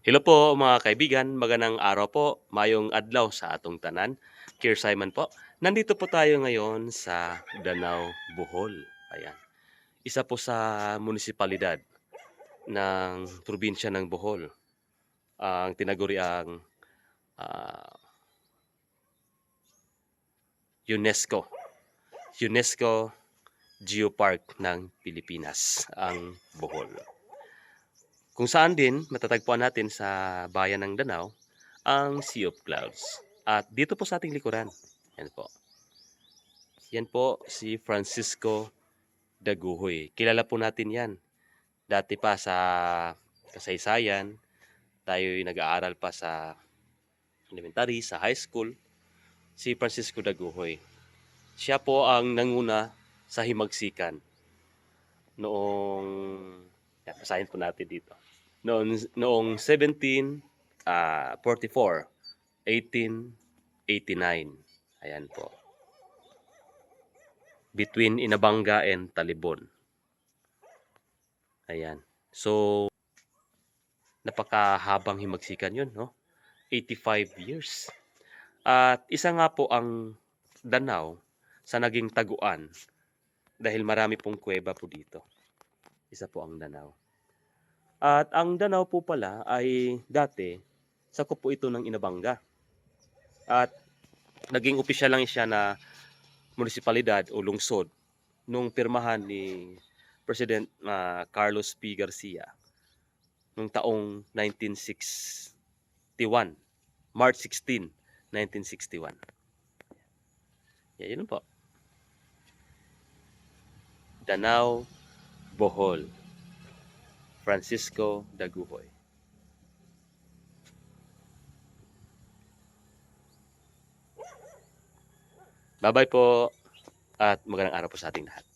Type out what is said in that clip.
Hello po mga kaibigan, magandang araw po, mayong adlaw sa atong tanan. Kier Simon po. Nandito po tayo ngayon sa Danau, Bohol. Ayan. Isa po sa munisipalidad ng probinsya ng Bohol. Ang tinaguri ang ah, UNESCO. UNESCO Geopark ng Pilipinas, ang Bohol. Kung saan din matatagpuan natin sa bayan ng Danau ang Sea of Clouds. At dito po sa ating likuran, yan po. Yan po si Francisco Daguhoy. Kilala po natin yan. Dati pa sa kasaysayan, tayo'y nag-aaral pa sa elementary, sa high school, si Francisco Daguhoy. Siya po ang nanguna sa himagsikan noong yan, basahin po natin dito. Noong, noong 17 ah, 44, 1889. Ayan po. Between Inabanga and Talibon. Ayan. So, napakahabang himagsikan yun, no? 85 years. At isa nga po ang Danau sa naging taguan dahil marami pong kuweba po dito. Isa po ang Danau. At ang Danau po pala ay dati sa po ito ng Inabanga. At naging opisyal lang siya na munisipalidad o lungsod nung pirmahan ni President ah, Carlos P. Garcia nung taong 1961. March 16, 1961. Yeah, yun po. Danau, Bohol. Francisco Daguhoy. Bye-bye po at magandang araw po sa ating lahat.